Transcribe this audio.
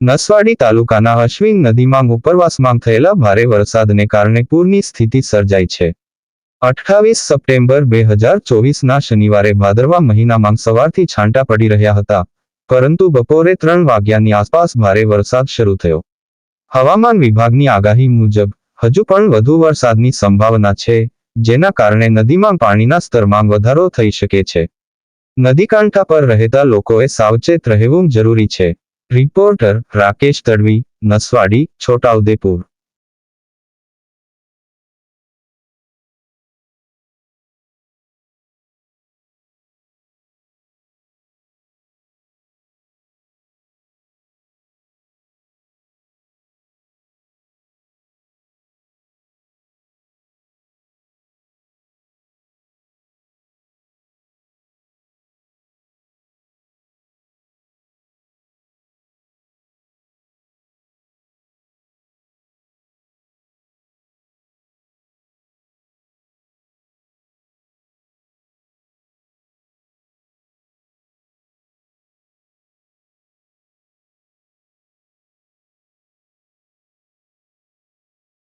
નસવાડી તાલુકાના અશ્વિન નદીમાં ઉપરવાસમાં થયેલા ભારે વરસાદને કારણે પૂરની સ્થિતિ સર્જાઈ છે. અઠ્ઠાવીસ સપ્ટેમ્બર બે હજાર ચોવીસના શનિવારે ભાદરવા મહિનામાં સવારથી છાંટા પડી રહ્યા હતા, પરંતુ બપોરે ત્રણ વાગ્યાની આસપાસ ભારે વરસાદ શરૂ થયો. હવામાન વિભાગની આગાહી મુજબ, હજુ પણ વધુ વરસાદની સંભાવના છે, જેના કારણે નદીમાં પાણીના સ્તરમાં વધારો થઈ શકે છે. નદીકાંઠા પર રહેતા લોકોએ સાવચેત રહેવું જરૂરી છે. રિપોર્ટર રાકેશ તડવી નસવાડી છોટાઉદેપુર.